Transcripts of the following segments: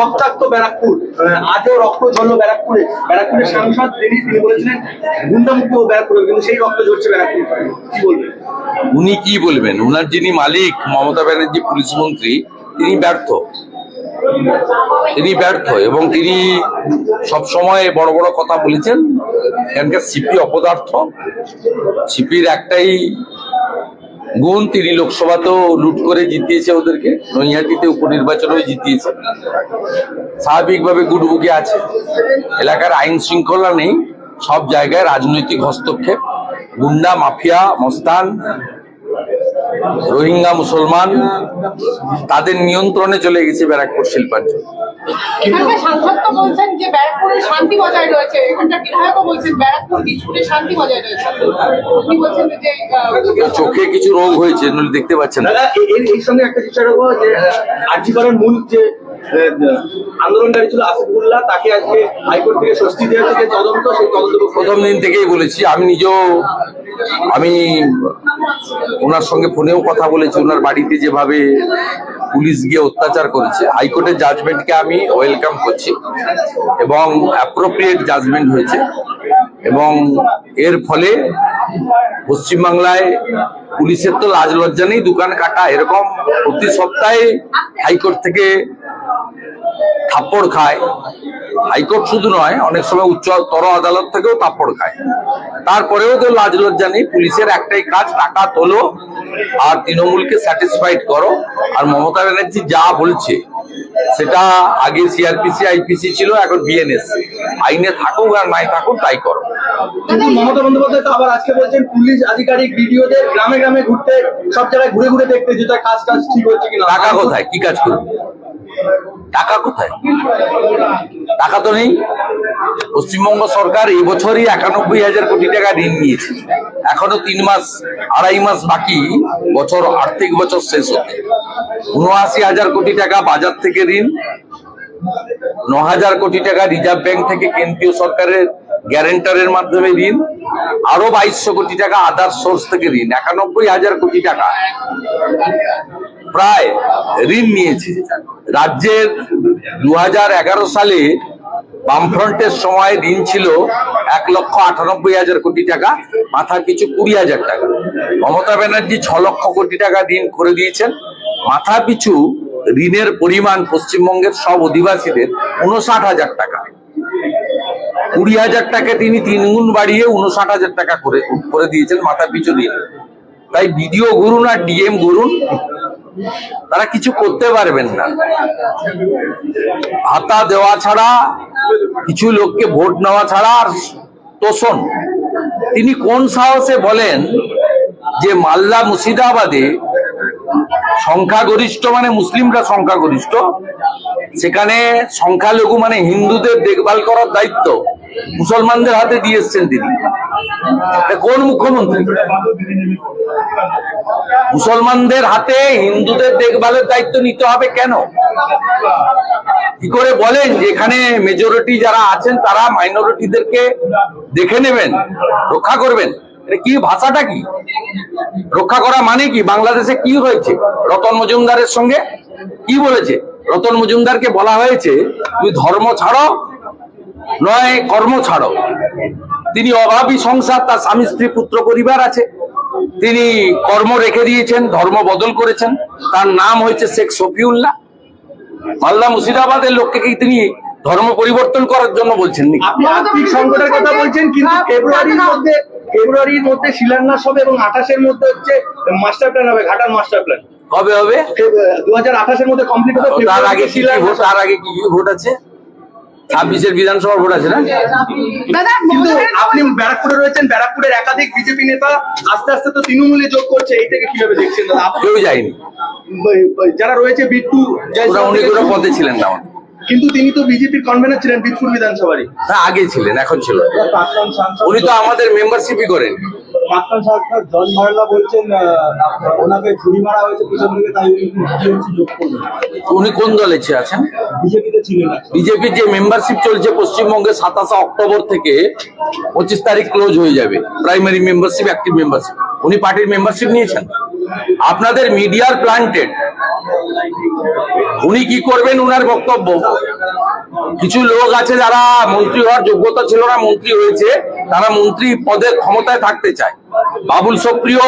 রক্তাক্ত ব্যারাকপুর মানে আজও রক্ত ঝরলো ব্যারাকপুরে ব্যারাকপুরের সাংসদ তিনি তিনি বলেছিলেন গুন্ডামুক্ত ব্যারাকপুরে কিন্তু সেই রক্ত ঝরছে ব্যারাকপুর কি বলবেন উনি কি বলবেন উনার যিনি মালিক মমতা ব্যানার্জি পুলিশ মন্ত্রী তিনি ব্যর্থ তিনি ব্যর্থ এবং তিনি সব সময় বড় বড় কথা বলেছেন এখানকার সিপি অপদার্থ সিপির একটাই গুণ তিনি লোকসভাতেও লুট করে জিতিয়েছে ওদেরকে নৈহাটিতে উপনির্বাচন হয়ে জিতিয়েছে স্বাভাবিকভাবে গুটবুকি আছে এলাকার আইন শৃঙ্খলা নেই সব জায়গায় রাজনৈতিক হস্তক্ষেপ গুন্ডা মাফিয়া মস্তান রোহিঙ্গা মুসলমান তাদের নিয়ন্ত্রণে চলে গেছে ব্যারাকপুর শিল্পাঞ্চল চোখে কিছু রোগ হয়েছে দেখতে পাচ্ছেন এর সঙ্গে একটা মূল যে Uh, আন্দোলনকারী ছিল আসিফুল্লাহ তাকে আজকে হাইকোর্ট থেকে স্বস্তি দেওয়া থেকে তদন্ত সেই তদন্ত প্রথম দিন থেকেই বলেছি আমি নিজেও আমি ওনার সঙ্গে ফোনেও কথা বলেছি ওনার বাড়িতে যেভাবে পুলিশ গিয়ে অত্যাচার করেছে হাইকোর্টের জাজমেন্টকে আমি ওয়েলকাম করছি এবং অ্যাপ্রোপ্রিয়েট জাজমেন্ট হয়েছে এবং এর ফলে পশ্চিমবাংলায় পুলিশের তো লাজ লজ্জা নেই দোকান কাটা এরকম প্রতি সপ্তাহে হাইকোর্ট থেকে থাপ্পড় খায় হাইকোর্ট শুধু নয় অনেক সময় উচ্চতর আদালত থেকেও থাপ্পড় খায় তারপরেও তো লাজ লজ্জা নেই পুলিশের একটাই কাজ টাকা তোলো আর তৃণমূলকে স্যাটিসফাইড করো আর মমতা ব্যানার্জি যা বলছে সেটা আগে সিআরপিসি আইপিসি ছিল এখন বিএনএস আইনে থাকুক আর নাই থাকুক তাই করো মমতা বন্দ্যোপাধ্যায় তো আবার আজকে বলছেন পুলিশ আধিকারিক ভিডিওদের গ্রামে গ্রামে ঘুরতে সব জায়গায় ঘুরে ঘুরে দেখতে যেটা কাজ কাজ ঠিক হচ্ছে কিনা টাকা কোথায় কি কাজ করবে টাকা কোথায় টাকা তো নেই পশ্চিমবঙ্গ সরকার এবছরই একানব্বই হাজার কোটি টাকা ঋণ নিয়েছে এখনো তিন মাস আড়াই মাস বাকি বছর আর্থিক বছর শেষ হতে উনআশি হাজার কোটি টাকা বাজার থেকে ঋণ ন হাজার কোটি টাকা রিজার্ভ ব্যাংক থেকে কেন্দ্রীয় সরকারের গ্যারেন্টারের মাধ্যমে ঋণ আরো বাইশশো কোটি টাকা আদার সোর্স থেকে ঋণ একানব্বই হাজার কোটি টাকা প্রায় ঋণ নিয়েছে রাজ্যের দু সালে বামফ্রন্টের সময় ঋণ ছিল এক লক্ষ আটানব্বই হাজার কোটি টাকা মাথার পিছু কুড়ি হাজার টাকা মমতা ব্যানার্জি ছ লক্ষ কোটি টাকা ঋণ করে দিয়েছেন মাথা পিছু ঋণের পরিমাণ পশ্চিমবঙ্গের সব অধিবাসীদের উনষাট হাজার টাকা কুড়ি হাজার টাকা তিনি তিনগুণ বাড়িয়ে উনষাট হাজার টাকা করে করে দিয়েছেন মাথা পিছু দিয়ে তাই বিডিও ঘুরুন আর ডিএম ঘুরুন তারা কিছু করতে পারবেন না ভাতা দেওয়া ছাড়া কিছু লোককে ভোট নেওয়া ছাড়া আর তোষণ তিনি কোন সাহসে বলেন যে মাল্লা মুর্শিদাবাদে সংখ্যাগরিষ্ঠ মানে মুসলিমরা সংখ্যাগরিষ্ঠ সেখানে সংখ্যালঘু মানে হিন্দুদের দেখভাল করার দায়িত্ব মুসলমানদের হাতে দিয়ে এসছেন তিনি কোন মুখ্যমন্ত্রী মুসলমানদের হাতে হিন্দুদের দেখভালের দায়িত্ব নিতে হবে কেন কি করে বলেন যে এখানে মেজরিটি যারা আছেন তারা মাইনরিটিদেরকে দেখে নেবেন রক্ষা করবেন কি ভাষাটা কি রক্ষা করা মানে কি বাংলাদেশে কি হয়েছে রতন মজুমদারের সঙ্গে কি বলেছে রতন মজুমদারকে বলা হয়েছে তুমি ধর্ম ছাড়ো নয় কর্ম ছাড়ো তিনি অভাবী সংসার তার স্বামী স্ত্রী পুত্র পরিবার আছে তিনি কর্ম রেখে দিয়েছেন ধর্ম বদল করেছেন তার নাম হয়েছে শেখ শফিউল্লাহ মালদা মুর্শিদাবাদের লোককে কি তিনি ধর্ম পরিবর্তন করার জন্য বলছেন আপনি আর্থিক সংকটের কথা বলছেন কিন্তু ফেব্রুয়ারির মধ্যে ফেব্রুয়ারির মধ্যে শিলান্যাস হবে এবং আঠাশের মধ্যে হচ্ছে মাস্টার প্ল্যান হবে ঘাটার মাস্টার প্ল্যান কবে হবে দু হাজার আঠাশের মধ্যে কমপ্লিট হবে তার আগে তার আগে কি ভোট আছে ছাব্বিশের বিধানসভা ভোট আছে না কিন্তু আপনি ব্যারাকপুরে রয়েছেন ব্যারাকপুরের একাধিক বিজেপি নেতা আস্তে আস্তে তো তৃণমূলে যোগ করছে এইটাকে কিভাবে দেখছেন কেউ যায়নি যারা রয়েছে বিট্টু উনি কোনো পথে ছিলেন না কিন্তু তিনি তো বিজেপির কনভেনার ছিলেন বিটপুর বিধানসভারই আগে ছিলেন এখন ছিল উনি তো আমাদের মেম্বারশিপই করেন সরকার জন ভারলা বলছেন ওনাকে ছুরি মারা হয়েছে পিছন থেকে তাই উনি কোন দলে আছেন বিজেপির যে মেম্বারশিপ চলছে পশ্চিমবঙ্গে সাতাশে অক্টোবর থেকে পঁচিশ তারিখ ক্লোজ হয়ে যাবে প্রাইমারি মেম্বারশিপ অ্যাক্টিভ মেম্বারশিপ উনি পার্টির মেম্বারশিপ নিয়েছেন আপনাদের মিডিয়ার প্লান্টেড উনি কি করবেন উনার বক্তব্য কিছু লোক আছে যারা মন্ত্রী হওয়ার যোগ্যতা ছিল না মন্ত্রী হয়েছে তারা মন্ত্রী পদে ক্ষমতায় থাকতে চায় বাবুল সুপ্রিয়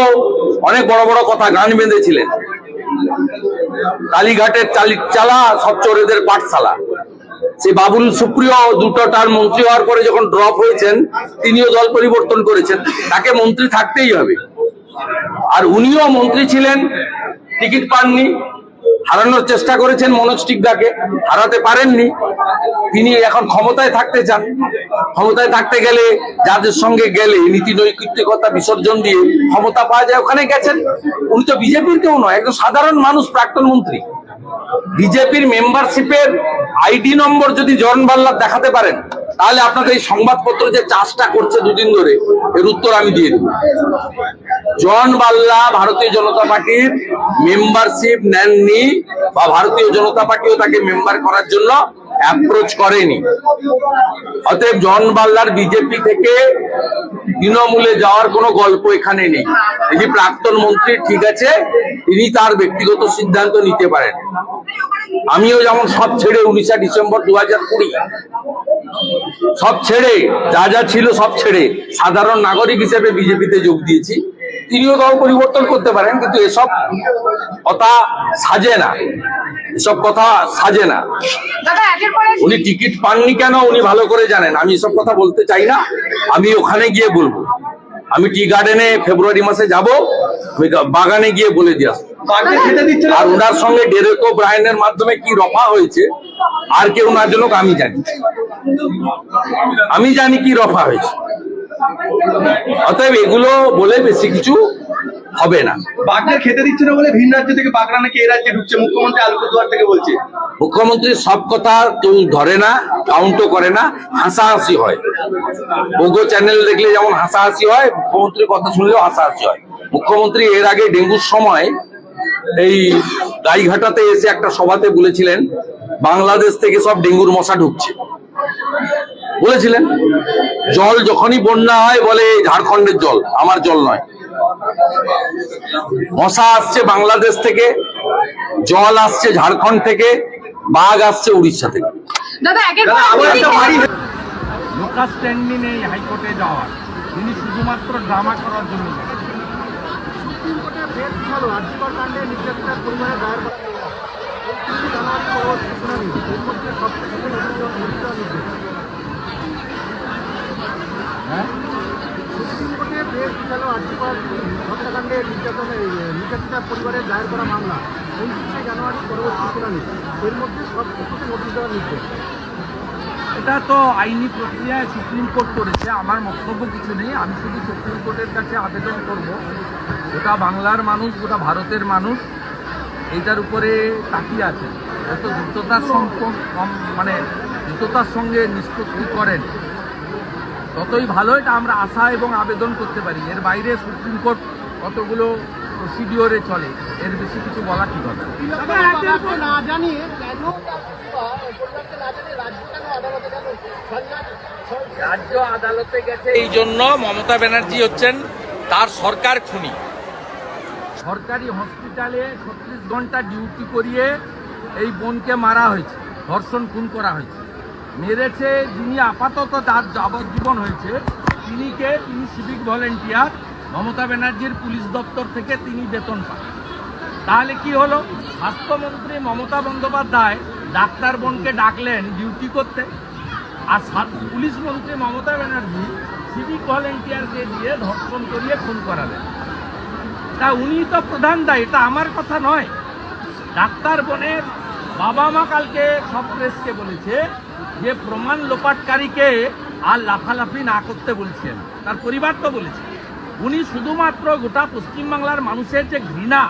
অনেক বড় বড় কথা গান বেঁধেছিলেন কালীঘাটের চালা সব চোরেদের পাঠশালা সে বাবুল সুপ্রিয় দুটো টার মন্ত্রী হওয়ার পরে যখন ড্রপ হয়েছেন তিনিও দল পরিবর্তন করেছেন তাকে মন্ত্রী থাকতেই হবে আর উনিও মন্ত্রী ছিলেন টিকিট পাননি হারানোর চেষ্টা করেছেন মনোজ টিকদাকে হারাতে পারেননি তিনি এখন ক্ষমতায় থাকতে চান ক্ষমতায় থাকতে গেলে যাদের সঙ্গে গেলে নীতি নৈকৃত্যকতা বিসর্জন দিয়ে ক্ষমতা পাওয়া যায় ওখানে গেছেন উনি তো বিজেপির কেউ নয় একজন সাধারণ মানুষ প্রাক্তন মন্ত্রী বিজেপির মেম্বারশিপের আইডি নম্বর যদি জন বাল্লার দেখাতে পারেন তাহলে আপনাদের এই সংবাদপত্র যে চাষটা করছে দুদিন ধরে এর উত্তর আমি দিয়ে দেব জন বাল্লা ভারতীয় জনতা পার্টির মেম্বারশিপ নেননি বা ভারতীয় জনতা পার্টিও তাকে মেম্বার করার জন্য অ্যাপ্রোচ করেনি অতএব জন বাল্লার বিজেপি থেকে তৃণমূলে যাওয়ার কোনো গল্প এখানে নেই তিনি প্রাক্তন মন্ত্রী ঠিক আছে তিনি তার ব্যক্তিগত সিদ্ধান্ত নিতে পারেন আমিও যেমন সব ছেড়ে উনিশা ডিসেম্বর দু হাজার কুড়ি সব ছেড়ে যা যা ছিল সব ছেড়ে সাধারণ নাগরিক হিসেবে বিজেপিতে যোগ দিয়েছি তিনিও দল পরিবর্তন করতে পারেন কিন্তু এসব কথা সাজে না এসব কথা সাজে না উনি টিকিট পাননি কেন উনি ভালো করে জানেন আমি এসব কথা বলতে চাই না আমি ওখানে গিয়ে বলবো আমি টি গার্ডেনে ফেব্রুয়ারি মাসে যাব আমি বাগানে গিয়ে বলে দিয়ে আসবো আর ওনার সঙ্গে ডেরেকো ব্রায়নের মাধ্যমে কি রফা হয়েছে আর কেউ না জন্য আমি জানি আমি জানি কি রফা হয়েছে অতএব এগুলো বলে বেশি কিছু হবে না বাঘরা খেতে দিচ্ছে না বলে ভিন রাজ্য থেকে বাঘরা নাকি এই রাজ্যে ঢুকছে মুখ্যমন্ত্রী আলিপুরদুয়ার থেকে বলছে মুখ্যমন্ত্রী সব কথা কেউ ধরে না কাউন্টও করে না হাসাহাসি হয় বৌদ্ধ চ্যানেল দেখলে যেমন হাসাহাসি হয় মুখ্যমন্ত্রীর কথা শুনলেও হাসাহাসি হয় মুখ্যমন্ত্রী এর আগে ডেঙ্গুর সময় এই গাইঘাটাতে এসে একটা সভাতে বলেছিলেন বাংলাদেশ থেকে সব ডেঙ্গুর মশা ঢুকছে বলেছিলেন জল যখনই বন্যা হয় বলে ঝাড়খণ্ডের জল আমার জল নয় মশা আসছে বাংলাদেশ থেকে জল আসছে ঝাড়খন্ড থেকে বাঘ আসছে উড়িষ্যা থেকে হাইকোর্টে যাওয়ার তিনি শুধুমাত্র ড্রামা করার জন্য হ্যাঁ আর্যপাল হত্যাকাণ্ডে নির্যাতনের নির্যাতিতা পরিবারের দায়ের করা মামলা উনত্রিশে জানুয়ারি পরবর্তী শুনানি এর মধ্যে সব কিছুকে নোটিশ দেওয়ার নির্দেশ এটা তো আইনি প্রক্রিয়ায় সুপ্রিম কোর্ট করেছে আমার মন্তব্য কিছু নেই আমি শুধু সুপ্রিম কোর্টের কাছে আবেদন করব গোটা বাংলার মানুষ গোটা ভারতের মানুষ এইটার উপরে তাকিয়ে আছে এত দ্রুততার সম্পর্ক মানে দ্রুততার সঙ্গে নিষ্পত্তি করেন ততই ভালো এটা আমরা আশা এবং আবেদন করতে পারি এর বাইরে সুপ্রিম কোর্ট কতগুলো প্রসিডিওরে চলে এর বেশি কিছু বলা ঠিক হবে রাজ্য আদালতে গেছে এই জন্য মমতা ব্যানার্জি হচ্ছেন তার সরকার খুনি সরকারি হসপিটালে ছত্রিশ ঘন্টা ডিউটি করিয়ে এই বোনকে মারা হয়েছে ধর্ষণ খুন করা হয়েছে মেরেছে যিনি আপাতত তার যাবজ্জীবন হয়েছে তিনিকে তিনি সিভিক ভলেন্টিয়ার মমতা ব্যানার্জির পুলিশ দপ্তর থেকে তিনি বেতন পান তাহলে কি হলো স্বাস্থ্যমন্ত্রী মমতা বন্দ্যোপাধ্যায় ডাক্তার বোনকে ডাকলেন ডিউটি করতে আর পুলিশ মন্ত্রী মমতা ব্যানার্জি সিভিক ভলেন্টিয়ারকে দিয়ে ধর্ষণ করিয়ে খুন করালেন তা উনি তো প্রধান দায়ী এটা আমার কথা নয় ডাক্তার বোনের বাবা মা কালকে সব প্রেসকে বলেছে যে প্রমাণ লোপাটকারীকে আর লাফালাফি না করতে বলছেন তার পরিবার তো বলেছে উনি শুধুমাত্র গোটা পশ্চিমবাংলার মানুষের যে ঘৃণা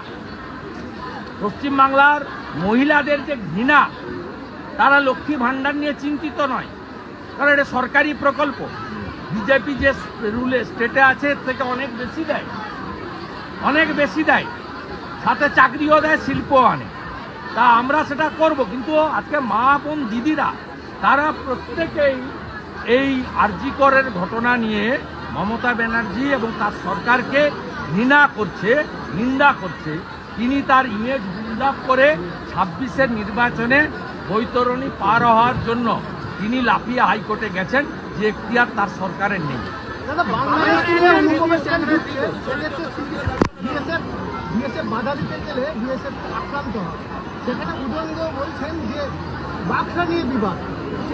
পশ্চিমবাংলার মহিলাদের যে ঘৃণা তারা লক্ষ্মী ভাণ্ডার নিয়ে চিন্তিত নয় কারণ এটা সরকারি প্রকল্প বিজেপি যে রুলে স্টেটে আছে এর থেকে অনেক বেশি দেয় অনেক বেশি দেয় সাথে চাকরিও দেয় শিল্প আনে তা আমরা সেটা করব কিন্তু আজকে মা বোন দিদিরা তারা প্রত্যেকেই এই আরজিকরের ঘটনা নিয়ে মমতা ব্যানার্জি এবং তার সরকারকে ঘৃণা করছে নিন্দা করছে তিনি তার ইমেজ বিল্ড করে ছাব্বিশের নির্বাচনে বৈতরণী পার হওয়ার জন্য তিনি লাফিয়ে হাইকোর্টে গেছেন যে এখতিয়ার তার সরকারের নেই বাধা দিতে গেলে আক্রান্ত হয় সেখানে উদঙ্গ বলছেন যে বাক্সা নিয়ে বিবাদ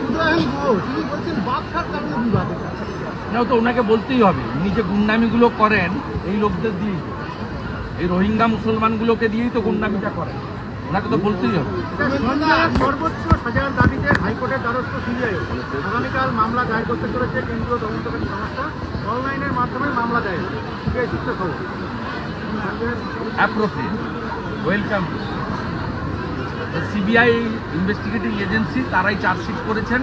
উদয়ন তো ওনাকে বলতেই হবে উনি যে গুন্ডামিগুলো করেন এই লোকদের দিয়ে এই রোহিঙ্গা মুসলমানগুলোকে দিয়েই তো গুন্ডামিটা করেন ওনাকে তো বলতেই হবে সর্বোচ্চ সাজার দাবিতে হাইকোর্টের দ্বারস্থ সিবিআই আগামীকাল মামলা দায়ের করতে চলেছে কেন্দ্রীয় তদন্তকারী সংস্থা অনলাইনের মাধ্যমে মামলা দায়ের সিবিআই সূত্রে খবর appropriate welcome CBI investigative agency তারাই চার্জশিট করেছেন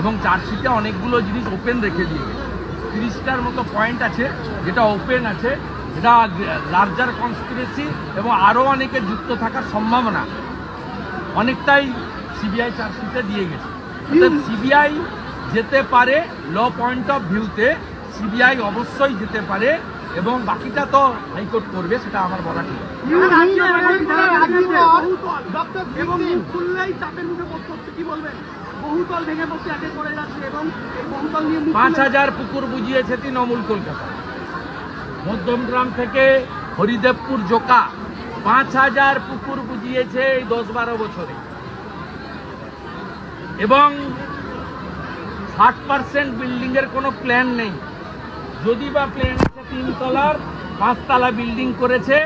এবং চার্জশিটে অনেকগুলো জিনিস ওপেন রেখে দিয়ে তিরিশটার মতো পয়েন্ট আছে যেটা ওপেন আছে এটা লার্জার কনস্পিরেসি এবং আরও অনেকে যুক্ত থাকার সম্ভাবনা অনেকটাই সিবিআই চার্জশিটে দিয়ে গেছে সিবিআই যেতে পারে ল পয়েন্ট অফ ভিউতে সিবিআই অবশ্যই যেতে পারে এবং বাকিটা তো হাইকোর্ট করবে সেটা আমার বলা পাঁচ হাজার পুকুর বুঝিয়েছে তৃণমূল কলকাতা মধ্যমগ্রাম থেকে হরিদেবপুর জোকা পাঁচ হাজার পুকুর বুঝিয়েছে এই দশ বারো বছরে এবং ষাট পার্সেন্ট বিল্ডিংয়ের কোনো প্ল্যান নেই যদি বা প্ল্যান তিন তলার পাঁচতলা বিল্ডিং করেছে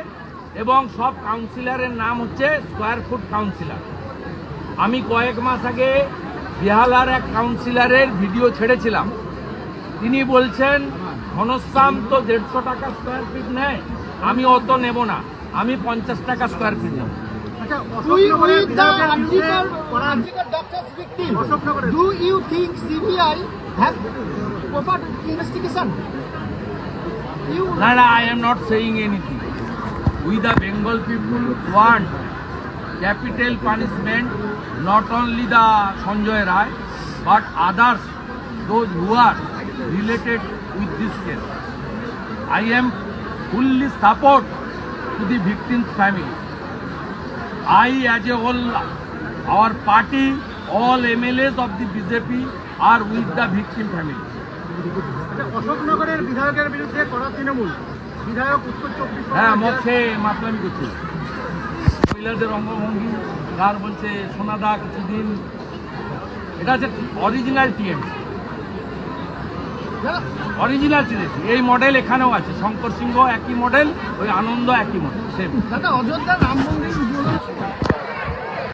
এবং সব কাউন্সিলরের নাম হচ্ছে স্কোয়ার ফুট কাউন্সিলর আমি কয়েক মাস আগে বিহালার এক কাউন্সিলরের ভিডিও ছেড়েছিলাম তিনি বলছেন ঘনশ্যাম তো দেড়শো টাকা স্কোয়ার ফিট নেয় আমি অত নেব না আমি পঞ্চাশ টাকা স্কোয়ার ফিট নেব আচ্ছা, Do you think CBI proper investigation? No, I am not saying anything. We the Bengal people want capital punishment, not only the Sanjay Rai, but others, those who are related with this case. I am fully support to the victim's family. I, as a whole, our party, all MLAs of the BJP are with the victim family. আচ্ছা, অশোকনগরের বিধায়কের বিরুদ্ধে করা তৃণমূল বিধায়ক উত্তর চব্বিশ হ্যাঁ মাতলামি করছে মহিলাদের অঙ্গভঙ্গি তার বলছে সোনাদা কিছুদিন এটা হচ্ছে অরিজিনাল টিএমসি অরিজিনাল চিনেছি এই মডেল এখানেও আছে শঙ্কর সিংহ একই মডেল ওই আনন্দ একই মডেল সেম দাদা অযোধ্যা রাম মন্দির